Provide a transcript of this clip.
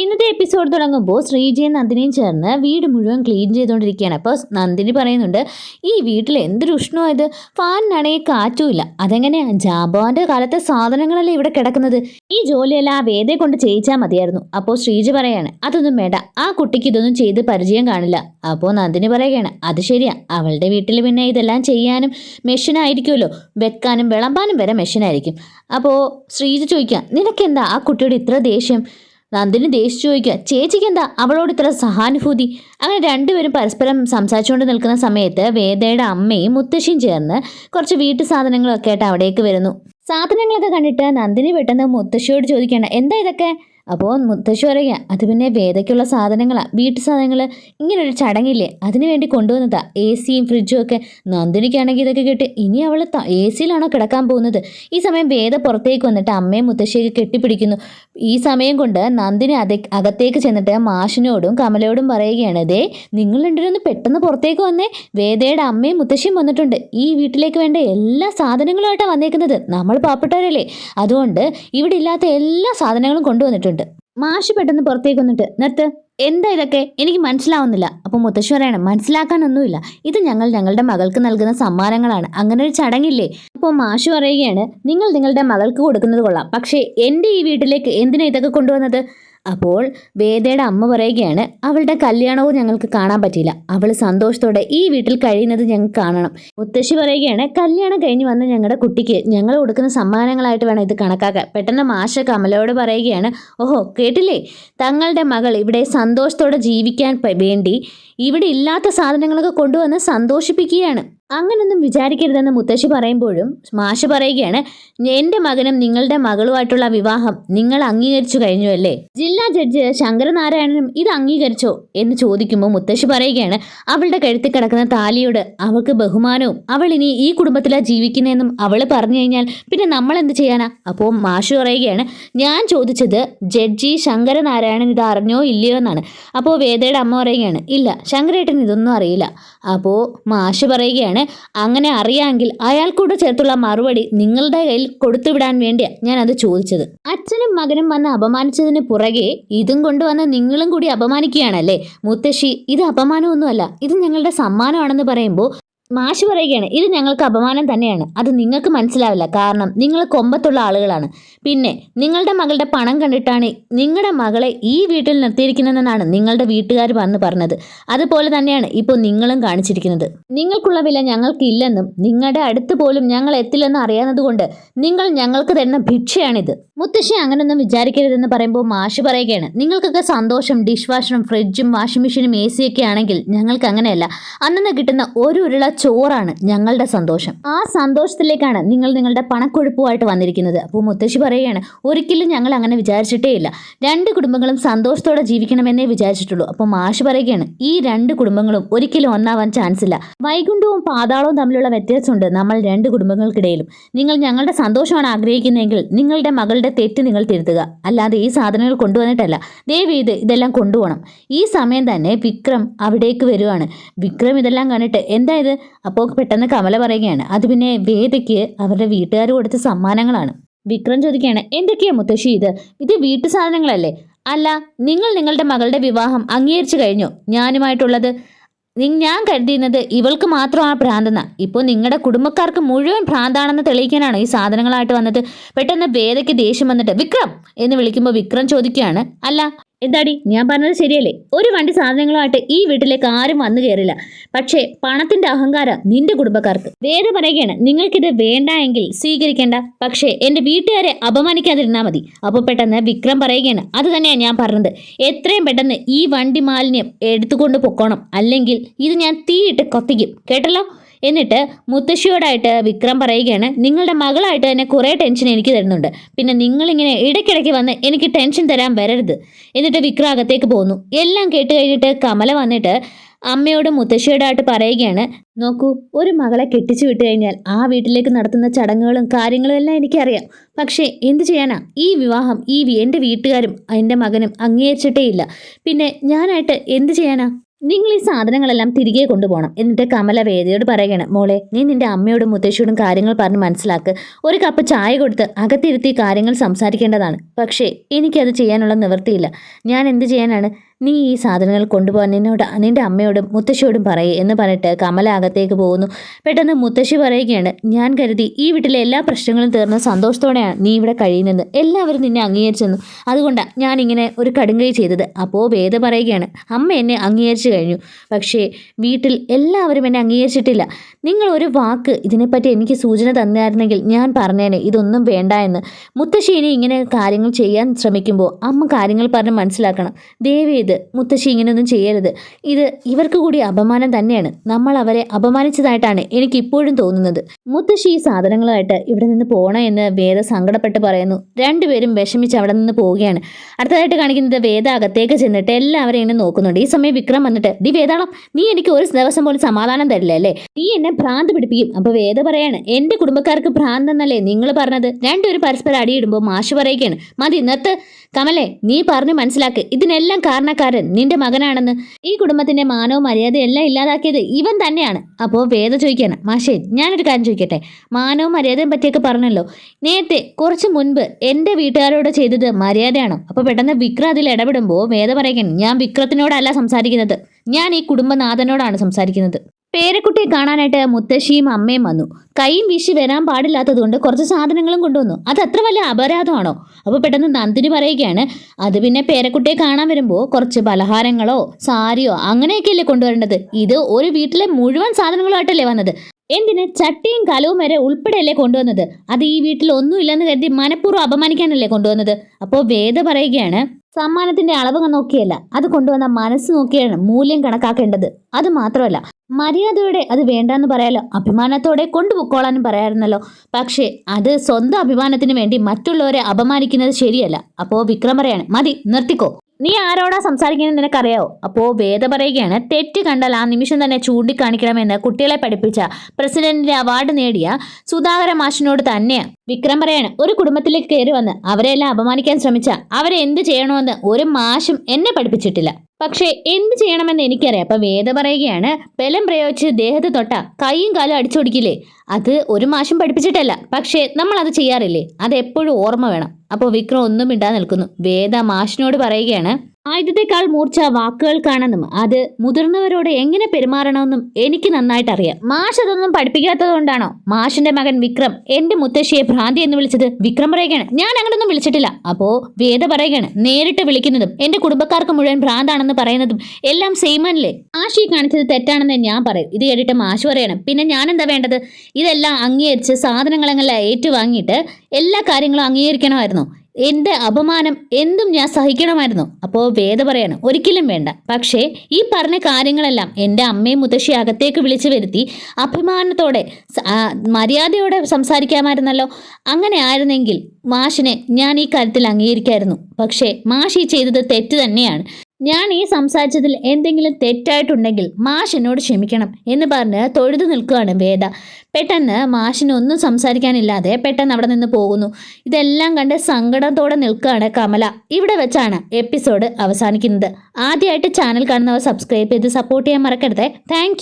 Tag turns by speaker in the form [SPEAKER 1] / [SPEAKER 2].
[SPEAKER 1] ഇന്നത്തെ എപ്പിസോഡ് തുടങ്ങുമ്പോൾ ശ്രീജയും നന്ദിനിയും ചേർന്ന് വീട് മുഴുവൻ ക്ലീൻ ചെയ്തുകൊണ്ടിരിക്കുകയാണ്. അപ്പോൾ നന്ദിനി പറയുന്നുണ്ട് ഈ വീട്ടിൽ എന്തൊരു ഉഷ്ണമായത്? ഫാനിനാണെങ്കിൽ കാറ്റുമില്ല അതെങ്ങനെയാണ് ജാബോന്റെ കാലത്തെ സാധനങ്ങളല്ലേ ഇവിടെ കിടക്കുന്നത്? ഈ ജോലിയെല്ലാം ആ വേദയെ കൊണ്ട് ചെയ്യിച്ചാൽ മതിയായിരുന്നു. അപ്പോൾ ശ്രീജ പറയാണ് അതൊന്നും വേണ്ട. ആ കുട്ടിക്ക് ഇതൊന്നും ചെയ്ത് പരിചയം കാണില്ല. അപ്പോൾ നന്ദിനി പറയുകയാണ് അത് ശരിയാ. അവളുടെ വീട്ടിൽ പിന്നെ ഇതെല്ലാം ചെയ്യാനും മെഷീനായിരിക്കുമല്ലോ. വെക്കാനും വിളമ്പാനും വരെ മെഷീനായിരിക്കും. അപ്പോൾ ശ്രീജ ചോദിക്കാം നിനക്കെന്താ ആ കുട്ടിയോട് ഇത്ര ദേഷ്യം? നന്ദിനി ദേഷ്യം ചോദിക്കുക ചേച്ചിക്ക് എന്താ? അവളോട് ഇത്ര സഹാനുഭൂതി? അങ്ങനെ രണ്ടുപേരും പരസ്പരം സംസാരിച്ചുകൊണ്ട് നിൽക്കുന്ന സമയത്ത് വേദയുടെ അമ്മയും മുത്തശ്ശിയും ചേർന്ന് കുറച്ച് വീട്ടു സാധനങ്ങളൊക്കെ ആയിട്ട് അവിടേക്ക് വരുന്നു. സാധനങ്ങളൊക്കെ കണ്ടിട്ട് നന്ദിനി പെട്ടെന്ന് മുത്തശ്ശിയോട് ചോദിക്കണം എന്താ ഇതൊക്കെ? അപ്പോൾ മുത്തശ്ശി പറയുക അത് പിന്നെ വേദയ്ക്കുള്ള സാധനങ്ങളാണ് വീട്ടു സാധനങ്ങൾ ഇങ്ങനൊരു ചടങ്ങില്ലേ? അതിനു വേണ്ടി കൊണ്ടുവന്നതാ. എ സിയും ഫ്രിഡ്ജും ഒക്കെ. നന്ദിനിക്കാണെങ്കിൽ ഇതൊക്കെ കിട്ടി. ഇനി അവൾ എ സിയിലാണോ കിടക്കാൻ പോകുന്നത്? ഈ സമയം വേദ പുറത്തേക്ക് വന്നിട്ട് അമ്മയും മുത്തശ്ശിയൊക്കെ കെട്ടിപ്പിടിക്കുന്നു. ഈ സമയം കൊണ്ട് നന്ദിനി അതെ അകത്തേക്ക് ചെന്നിട്ട് മാഷിനോടും കമലയോടും പറയുകയാണ്. ദേ നിങ്ങൾ രണ്ടുപേരും പെട്ടെന്ന് പുറത്തേക്ക് വന്നേ. വേദയുടെ അമ്മയും മുത്തശ്ശിയും വന്നിട്ടുണ്ട്. ഈ വീട്ടിലേക്ക് വേണ്ട എല്ലാ സാധനങ്ങളുമായിട്ടാണ് വന്നേക്കുന്നത്. നമ്മൾ പാവപ്പെട്ടവരല്ലേ? അതുകൊണ്ട് ഇവിടെ ഇല്ലാത്ത എല്ലാ സാധനങ്ങളും കൊണ്ടുവന്നിട്ടുണ്ട്. മാഷ് പെട്ടെന്ന് പുറത്തേക്ക് വന്നിട്ട് നിർത്ത് എന്താ ഇതൊക്കെ? എനിക്ക് മനസ്സിലാവുന്നില്ല. അപ്പോൾ മുത്തശ്ശി പറയണം മനസ്സിലാക്കാനൊന്നുമില്ല. ഇത് ഞങ്ങൾ ഞങ്ങളുടെ മകൾക്ക് നൽകുന്ന സമ്മാനങ്ങളാണ്. അങ്ങനെ ഒരു ചടങ്ങില്ലേ? അപ്പോൾ മാഷു പറയുകയാണ് നിങ്ങൾ നിങ്ങളുടെ മകൾക്ക് കൊടുക്കുന്നത് കൊള്ളാം. പക്ഷേ എന്റെ ഈ വീട്ടിലേക്ക് എന്തിനാ ഇതൊക്കെ കൊണ്ടുവന്നത്? അപ്പോൾ വേദയുടെ അമ്മ പറയുകയാണ് അവളുടെ കല്യാണവും ഞങ്ങൾക്ക് കാണാൻ പറ്റിയില്ല. അവൾ സന്തോഷത്തോടെ ഈ വീട്ടിൽ കഴിയുന്നത് ഞങ്ങൾക്ക് കാണണം. മുത്തശ്ശി പറയുകയാണ് കല്യാണം കഴിഞ്ഞ് വന്ന ഞങ്ങളുടെ കുട്ടിക്ക് ഞങ്ങൾ കൊടുക്കുന്ന സമ്മാനങ്ങളായിട്ട് വേണം ഇത് കണക്കാക്കാൻ. പെട്ടെന്ന് മാഷ കമലയോട് പറയുകയാണ് ഓഹോ കേട്ടില്ലേ? തങ്ങളുടെ മകൾ ഇവിടെ സന്തോഷത്തോടെ ജീവിക്കാൻ വേണ്ടി ഇവിടെ ഇല്ലാത്ത സാധനങ്ങളൊക്കെ കൊണ്ടുവന്ന് സന്തോഷിപ്പിക്കുകയാണ്. അങ്ങനൊന്നും വിചാരിക്കരുതെന്ന് മുത്തശ്ശി പറയുമ്പോഴും മാഷ് പറയുകയാണ് എന്റെ മകനും നിങ്ങളുടെ മകളുമായിട്ടുള്ള വിവാഹം നിങ്ങൾ അംഗീകരിച്ചു കഴിഞ്ഞു അല്ലേ? ജില്ലാ ജഡ്ജ് ശങ്കരനാരായണനും ഇത് അംഗീകരിച്ചോ? എന്ന് ചോദിക്കുമ്പോൾ മുത്തശ്ശി പറയുകയാണ് അവളുടെ കഴുത്തിൽ കിടക്കുന്ന താലിയോട് അവൾക്ക് ബഹുമാനവും അവൾ ഇനി ഈ കുടുംബത്തിലാണ് ജീവിക്കുന്നതെന്നും അവൾ പറഞ്ഞു കഴിഞ്ഞാൽ പിന്നെ നമ്മൾ എന്ത് ചെയ്യാനാ? അപ്പോൾ മാഷ് പറയുകയാണ് ഞാൻ ചോദിച്ചത് ജഡ്ജി ശങ്കരനാരായണൻ ഇത് അറിഞ്ഞോ ഇല്ലയോ എന്നാണ്. അപ്പോൾ വേദയുടെ അമ്മ പറയുകയാണ് ഇല്ല ശങ്കരേട്ടൻ ഇതൊന്നും അറിയില്ല. അപ്പോൾ മാഷ് പറയുകയാണ് അങ്ങനെ അറിയാമെങ്കിൽ അയാൾക്കൂടെ ചേർത്തുള്ള മറുപടി നിങ്ങളുടെ കയ്യിൽ കൊടുത്തുവിടാൻ വേണ്ടിയാ ഞാൻ അത് ചോദിച്ചത്. അച്ഛനും മകനും വന്ന് അപമാനിച്ചതിന് പുറകെ ഇതും കൊണ്ടുവന്ന് നിങ്ങളും കൂടി അപമാനിക്കുകയാണല്ലേ? മുത്തശ്ശി ഇത് അപമാനമൊന്നുമല്ല. ഇത് ഞങ്ങളുടെ സമ്മാനമാണെന്ന് പറയുമ്പോൾ മാഷ് പറയുകയാണ് ഇത് ഞങ്ങൾക്ക് അപമാനം തന്നെയാണ്. അത് നിങ്ങൾക്ക് മനസ്സിലാവില്ല. കാരണം നിങ്ങൾ കൊമ്പത്തുള്ള ആളുകളാണ്. പിന്നെ നിങ്ങളുടെ മകളുടെ പണം കണ്ടിട്ടാണ് നിങ്ങളുടെ മകളെ ഈ വീട്ടിൽ നിർത്തിയിരിക്കുന്നതെന്നാണ് നിങ്ങളുടെ വീട്ടുകാർ വന്ന് പറഞ്ഞത്. അതുപോലെ തന്നെയാണ് ഇപ്പോൾ നിങ്ങളും കാണിച്ചിരിക്കുന്നത്. നിങ്ങൾക്കുള്ള വില ഞങ്ങൾക്കില്ലെന്നും നിങ്ങളുടെ അടുത്ത് പോലും ഞങ്ങൾ എത്തില്ലെന്നും അറിയാവുന്നതുകൊണ്ട് നിങ്ങൾ ഞങ്ങൾക്ക് തരുന്ന ഭിക്ഷയാണിത്. മുത്തശ്ശി അങ്ങനെയൊന്നും വിചാരിക്കരുതെന്ന് പറയുമ്പോൾ മാഷ് പറയുകയാണ് നിങ്ങൾക്കൊക്കെ സന്തോഷം ഡിഷ് വാഷറും ഫ്രിഡ്ജും വാഷിംഗ് മെഷീനും എ സിയൊക്കെ ആണെങ്കിൽ ഞങ്ങൾക്ക് അങ്ങനെയല്ല. അന്നു കിട്ടുന്ന ഒരു ഉരുള ചോറാണ് ഞങ്ങളുടെ സന്തോഷം. ആ സന്തോഷത്തിലേക്കാണ് നിങ്ങൾ നിങ്ങളുടെ പണക്കൊഴുപ്പുമായിട്ട് വന്നിരിക്കുന്നത്. അപ്പോൾ മുത്തശ്ശി പറയുകയാണ് ഒരിക്കലും ഞങ്ങൾ അങ്ങനെ വിചാരിച്ചിട്ടേ ഇല്ല. രണ്ട് കുടുംബങ്ങളും സന്തോഷത്തോടെ ജീവിക്കണമെന്നേ വിചാരിച്ചിട്ടുള്ളൂ. അപ്പോൾ മാഷ് പറയുകയാണ് ഈ രണ്ട് കുടുംബങ്ങളും ഒരിക്കലും ഒന്നാവാൻ ചാൻസ് ഇല്ല. വൈകുണ്ഠവും പാതാളവും തമ്മിലുള്ള വ്യത്യാസമുണ്ട് നമ്മൾ രണ്ട് കുടുംബങ്ങൾക്കിടയിലും. നിങ്ങൾ ഞങ്ങളുടെ സന്തോഷമാണ് ആഗ്രഹിക്കുന്നതെങ്കിൽ നിങ്ങളുടെ മകളുടെ തെറ്റ് നിങ്ങൾ തിരുത്തുക. അല്ലാതെ ഈ സാധനങ്ങൾ കൊണ്ടുവന്നിട്ടല്ല. ദയവ് ഇത് ഇതെല്ലാം കൊണ്ടുപോകണം. ഈ സമയം തന്നെ വിക്രം അവിടേക്ക് വരുവാണ്. വിക്രം ഇതെല്ലാം കണ്ടിട്ട് എന്താ ഇത്? അപ്പോൾ പെട്ടെന്ന് കമല പറയുകയാണ് അത് പിന്നെ വേദയ്ക്ക് അവരുടെ വീട്ടുകാർ കൊടുത്ത സമ്മാനങ്ങളാണ്. വിക്രം ചോദിക്കുകയാണ് എന്തൊക്കെയാ മുത്തശ്ശി ഇത്? ഇത് വീട്ടു സാധനങ്ങളല്ലേ? അല്ല നിങ്ങൾ നിങ്ങളുടെ മകളുടെ വിവാഹം അംഗീകരിച്ചു കഴിഞ്ഞോ. ഞാനുമായിട്ടുള്ളത് ഞാൻ കരുതിയിരുന്നത് ഇവൾക്ക് മാത്രമാണ് ഭ്രാന്തെന്ന. ഇപ്പോൾ നിങ്ങളുടെ കുടുംബക്കാർക്ക് മുഴുവൻ ഭ്രാന്താണെന്ന് തെളിയിക്കാനാണ് ഈ സാധനങ്ങളായിട്ട് വന്നത്? പെട്ടെന്ന് വേദയ്ക്ക് ദേഷ്യം വന്നിട്ട് വിക്രം എന്ന് വിളിക്കുമ്പോൾ വിക്രം ചോദിക്കുകയാണ് അല്ല എന്താടി? ഞാൻ പറഞ്ഞത് ശരിയല്ലേ? ഒരു വണ്ടി സാധനങ്ങളുമായിട്ട് ഈ വീട്ടിലേക്ക് ആരും വന്നു കയറില്ല പക്ഷേ പണത്തിന്റെ അഹങ്കാരം നിന്റെ കുടുംബക്കാർക്ക്. വേദ പറയുകയാണ് നിങ്ങൾക്കിത് വേണ്ട എങ്കിൽ സ്വീകരിക്കേണ്ട. പക്ഷേ എന്റെ വീട്ടുകാരെ അപമാനിക്കാതിരുന്നാൽ മതി. അപ്പോൾ പെട്ടെന്ന് വിക്രം പറയുകയാണ് അത് തന്നെയാണ് ഞാൻ പറഞ്ഞത്. എത്രയും പെട്ടെന്ന് ഈ വണ്ടി മാലിന്യം എടുത്തുകൊണ്ട് പൊക്കോണം. അല്ലെങ്കിൽ ഇത് ഞാൻ തീയിട്ട് കൊത്തിക്കും. കേട്ടല്ലോ? എന്നിട്ട് മുത്തശ്ശിയോടായിട്ട് വിക്രം പറയുകയാണ് നിങ്ങളുടെ മകളായിട്ട് തന്നെ കുറേ ടെൻഷൻ എനിക്ക് തരുന്നുണ്ട്. പിന്നെ നിങ്ങളിങ്ങനെ ഇടയ്ക്കിടയ്ക്ക് വന്ന് എനിക്ക് ടെൻഷൻ തരാൻ വരരുത്. എന്നിട്ട് വിക്രം അകത്തേക്ക് പോകുന്നു എല്ലാം കേട്ട് കഴിഞ്ഞിട്ട് കമല വന്നിട്ട് അമ്മയോട് മുത്തശ്ശിയോടായിട്ട് പറയുകയാണ് നോക്കൂ ഒരു മകളെ കെട്ടിച്ചു വിട്ടു കഴിഞ്ഞാൽ ആ വീട്ടിലേക്ക് നടത്തുന്ന ചടങ്ങുകളും കാര്യങ്ങളും എല്ലാം എനിക്കറിയാം. പക്ഷേ എന്ത് ചെയ്യാനാ? ഈ വിവാഹം ഈ എന്റെ വീട്ടുകാരും എന്റെ മകനും അംഗീകരിച്ചിട്ടേ ഇല്ല. പിന്നെ ഞാനായിട്ട് എന്ത് ചെയ്യാനാ? നിങ്ങൾ ഈ സാധനങ്ങളെല്ലാം തിരികെ കൊണ്ടുപോകണം. എന്നിട്ട് കമല വേദയോട് പറയുകയാണ് മോളെ നീ നിന്റെ അമ്മയോടും മുത്തശ്ശിയോടും കാര്യങ്ങൾ പറഞ്ഞ് മനസ്സിലാക്ക്. ഒരു കപ്പ് ചായ കൊടുത്ത് അകത്തിരുത്തി കാര്യങ്ങൾ സംസാരിക്കേണ്ടതാണ്. പക്ഷേ എനിക്കത് ചെയ്യാനുള്ള നിവൃത്തിയില്ല. ഞാൻ എന്ത് ചെയ്യാനാണ്? നീ ഈ സാധനങ്ങൾ കൊണ്ടുപോകാൻ നിന്നോട് നിന്റെ അമ്മയോടും മുത്തശ്ശിയോടും പറയേ എന്ന് പറഞ്ഞിട്ട് കമല അകത്തേക്ക് പോകുന്നു. പെട്ടെന്ന് മുത്തശ്ശി പറയുകയാണ് ഞാൻ കരുതി ഈ വീട്ടിലെ എല്ലാ പ്രശ്നങ്ങളും തീർന്ന സന്തോഷത്തോടെയാണ് നീ ഇവിടെ കഴിയുന്നത് എല്ലാവരും നിന്നെ അംഗീകരിച്ചെന്നു. അതുകൊണ്ടാണ് ഞാൻ ഇങ്ങനെ ഒരു കടുങ്കൈ ചെയ്തത്. അപ്പോൾ വേദ പറയുകയാണ് അമ്മ എന്നെ അംഗീകരിച്ചു കഴിഞ്ഞു. പക്ഷേ വീട്ടിൽ എല്ലാവരും എന്നെ അംഗീകരിച്ചിട്ടില്ല. നിങ്ങൾ ഒരു വാക്ക് ഇതിനെപ്പറ്റി എനിക്ക് സൂചന തന്നായിരുന്നെങ്കിൽ ഞാൻ പറഞ്ഞേനെ ഇതൊന്നും വേണ്ട എന്ന്. മുത്തശ്ശി ഇനി ഇങ്ങനെ കാര്യങ്ങൾ ചെയ്യാൻ ശ്രമിക്കുമ്പോൾ അമ്മ കാര്യങ്ങൾ പറഞ്ഞ് മനസ്സിലാക്കണം. ദേവി ഇത് മുത്തശ്ശി ഇങ്ങനെയൊന്നും ചെയ്യരുത്. ഇത് ഇവർക്ക് കൂടി അപമാനം തന്നെയാണ്. നമ്മൾ അവരെ അപമാനിച്ചതായിട്ടാണ് എനിക്ക് ഇപ്പോഴും തോന്നുന്നത്. മുത്തശ്ശി ഈ സാധനങ്ങളുമായിട്ട് ഇവിടെ നിന്ന് പോകണം എന്ന് വേദ സങ്കടപ്പെട്ട് പറയുന്നു. രണ്ടുപേരും വിഷമിച്ച് അവിടെ നിന്ന് പോവുകയാണ്. അടുത്തതായിട്ട് കാണിക്കുന്നത് വേദ അകത്തേക്ക് ചെന്നിട്ട് എല്ലാവരും ഇങ്ങനെ നോക്കുന്നുണ്ട്. ഈ സമയം വിക്രം വന്നിട്ട് ഡി വേദാളം നീ എനിക്ക് ഒരു ദിവസം പോലും സമാധാനം തരില്ല അല്ലേ? നീ എന്നെ ഭ്രാന്ത് പിടിപ്പിക്കും. അപ്പൊ വേദ പറയാണ് എന്റെ കുടുംബക്കാർക്ക് ഭ്രാന്ത് എന്നല്ലേ നിങ്ങൾ പറഞ്ഞത്? രണ്ടുപേരും പരസ്പരം അടിയിടുമ്പോൾ മാഷ് പറയുകയാണ് മതി നിർത്ത്. കമലേ നീ പറഞ്ഞു മനസ്സിലാക്ക്. ഇതിനെല്ലാം കാരണക്കാരൻ നിന്റെ മകനാണെന്ന് ഈ കുടുംബത്തിന്റെ മാനവും മര്യാദയും എല്ലാം ഇല്ലാതാക്കിയത് ഇവൻ തന്നെയാണ്. അപ്പോൾ വേദ ചോദിക്കാണ് മാഷേ ഞാനൊരു കാര്യം ചോദിക്കട്ടെ? മാനവും മര്യാദയും പറ്റിയൊക്കെ പറഞ്ഞല്ലോ. നേരത്തെ കുറച്ച് മുൻപ് എന്റെ വീട്ടുകാരോട് ചെയ്തത് മര്യാദയാണോ? അപ്പോൾ പെട്ടെന്ന് വിക്ര അതിൽ ഇടപെടുമ്പോൾ വേദ പറയുകയാണ് ഞാൻ വിക്രത്തിനോടല്ല സംസാരിക്കുന്നത്. ഞാൻ ഈ കുടുംബനാഥനോടാണ് സംസാരിക്കുന്നത്. പേരക്കുട്ടിയെ കാണാനായിട്ട് മുത്തശ്ശിയും അമ്മയും വന്നു. കൈയും വീശി വരാൻ പാടില്ലാത്തതുകൊണ്ട് കുറച്ച് സാധനങ്ങളും കൊണ്ടുവന്നു. അത് അത്ര വലിയ അപരാധമാണോ? അപ്പോൾ പെട്ടെന്ന് നന്ദിനി പറയുകയാണ് അത് പിന്നെ പേരക്കുട്ടിയെ കാണാൻ വരുമ്പോൾ കുറച്ച് പലഹാരങ്ങളോ സാരിയോ അങ്ങനെയൊക്കെയല്ലേ കൊണ്ടുവരേണ്ടത്? ഇത് ഒരു വീട്ടിലെ മുഴുവൻ സാധനങ്ങളുമായിട്ടല്ലേ വന്നത്? എന്തിന് ചട്ടിയും കലവും വരെ ഉൾപ്പെടെയല്ലേ കൊണ്ടുവന്നത്? അത് ഈ വീട്ടിൽ ഒന്നുമില്ലെന്ന് കരുതി മനഃപൂർവം അപമാനിക്കാനല്ലേ കൊണ്ടുവന്നത്? അപ്പോൾ വേദ പറയുകയാണ് സമ്മാനത്തിന്റെ അളവ് നോക്കിയല്ല. അത് കൊണ്ടുവന്ന മനസ്സ് നോക്കിയാണ് മൂല്യം കണക്കാക്കേണ്ടത്. അത് മാത്രമല്ല മര്യാദയോടെ അത് വേണ്ടെന്ന് പറയാലോ അഭിമാനത്തോടെ കൊണ്ടുപോയിക്കോളാനും പറയാറുണ്ടല്ലോ പക്ഷേ അത് സ്വന്തം അഭിമാനത്തിന് വേണ്ടി മറ്റുള്ളവരെ അപമാനിക്കുന്നത് ശരിയല്ല. അപ്പോൾ വിക്രം പറയാണ് മതി നിർത്തിക്കോ. നീ ആരോടാ സംസാരിക്കുന്നത് നിനക്കറിയാവോ? അപ്പോ വേദ പറയുകയാണ് തെറ്റ് കണ്ടാൽ ആ നിമിഷം തന്നെ ചൂണ്ടിക്കാണിക്കണമെന്ന് കുട്ടികളെ പഠിപ്പിച്ച പ്രസിഡന്റിന്റെ അവാർഡ് നേടിയ സുധാകര മാഷിനോട് തന്നെയാണ് വിക്രം പറയാണ് ഒരു കുടുംബത്തിലേക്ക് കയറി വന്ന് അവരെല്ലാം അപമാനിക്കാൻ ശ്രമിച്ച അവരെ എന്ത് ചെയ്യണമെന്ന് ഒരു മാഷും എന്നെ പഠിപ്പിച്ചിട്ടില്ല. പക്ഷേ എന്ത് ചെയ്യണമെന്ന് എനിക്കറിയാം. അപ്പൊ വേദ പറയുകയാണ് ബലം പ്രയോഗിച്ച് ദേഹത്ത് തൊട്ട കൈയും കാലും അടിച്ചൊടിക്കില്ലേ? അത് ഒരു മാഷം പഠിപ്പിച്ചിട്ടല്ല. പക്ഷേ നമ്മൾ അത് ചെയ്യാറില്ലേ? അത് എപ്പോഴും ഓർമ്മ വേണം. അപ്പോൾ വിക്രം ഒന്നും ഇടാൻ നിൽക്കുന്നു. വേദ മാഷിനോട് പറയുകയാണ് ആയുധത്തെക്കാൾ മൂർച്ച വാക്കുകൾക്കാണെന്നും അത് മുതിർന്നവരോട് എങ്ങനെ പെരുമാറണമെന്നും എനിക്ക് നന്നായിട്ട് അറിയാം മാഷ് അതൊന്നും പഠിപ്പിക്കാത്തത് കൊണ്ടാണോ മാഷിന്റെ മകൻ വിക്രം എന്റെ മുത്തശ്ശിയെ ഭ്രാന്തി എന്ന് വിളിച്ചത് വിക്രം പറയുകയാണ് ഞാൻ അങ്ങനൊന്നും വിളിച്ചിട്ടില്ല. അപ്പോ വേദ പറയുകയാണ് നേരിട്ട് വിളിക്കുന്നതും എന്റെ കുടുംബക്കാർക്ക് മുഴുവൻ ഭ്രാന്താണെന്ന് പറയുന്നതും എല്ലാം സെയിം അല്ലേ മാഷ് കാണിച്ചത് തെറ്റാണെന്ന് ഞാൻ പറയും. ഇത് കേട്ടിട്ട് മാഷ് പറയണം പിന്നെ ഞാൻ എന്താ വേണ്ടത്? ഇതെല്ലാം അംഗീകരിച്ച് സാധനങ്ങളെല്ലാം ഏറ്റുവാങ്ങിയിട്ട് എല്ലാ കാര്യങ്ങളും അംഗീകരിക്കണമായിരുന്നു. എന്റെ അപമാനം എന്തും ഞാൻ സഹിക്കണമായിരുന്നു. അപ്പോൾ വേദ പറയണം ഒരിക്കലും വേണ്ട. പക്ഷേ ഈ പറഞ്ഞ കാര്യങ്ങളെല്ലാം എന്റെ അമ്മയും മുത്തശ്ശി അകത്തേക്ക് വിളിച്ചു വരുത്തി അഭിമാനത്തോടെ മര്യാദയോടെ സംസാരിക്കാമായിരുന്നല്ലോ. അങ്ങനെ ആയിരുന്നെങ്കിൽ മാഷിനെ ഞാൻ ഈ കാര്യത്തിൽ അംഗീകരിക്കായിരുന്നു. പക്ഷേ മാഷി ചെയ്തത് തെറ്റ് തന്നെയാണ്. ഞാൻ ഈ സംസാരിച്ചതിൽ എന്തെങ്കിലും തെറ്റായിട്ടുണ്ടെങ്കിൽ മാഷ് എന്നോട് ക്ഷമിക്കണം എന്ന് പറഞ്ഞ് തൊഴുതു നിൽക്കുകയാണ് വേദ. പെട്ടെന്ന് മാഷിന് ഒന്നും സംസാരിക്കാനില്ലാതെ പെട്ടെന്ന് അവിടെ നിന്ന് പോകുന്നു. ഇതെല്ലാം കണ്ട് സങ്കടത്തോടെ നിൽക്കുകയാണ് കമല. ഇവിടെ വെച്ചാണ് എപ്പിസോഡ് അവസാനിക്കുന്നത്. ആദ്യമായിട്ട് ചാനൽ കാണുന്നവർ സബ്സ്ക്രൈബ് ചെയ്ത് സപ്പോർട്ട് ചെയ്യാൻ മറക്കരുത്. താങ്ക്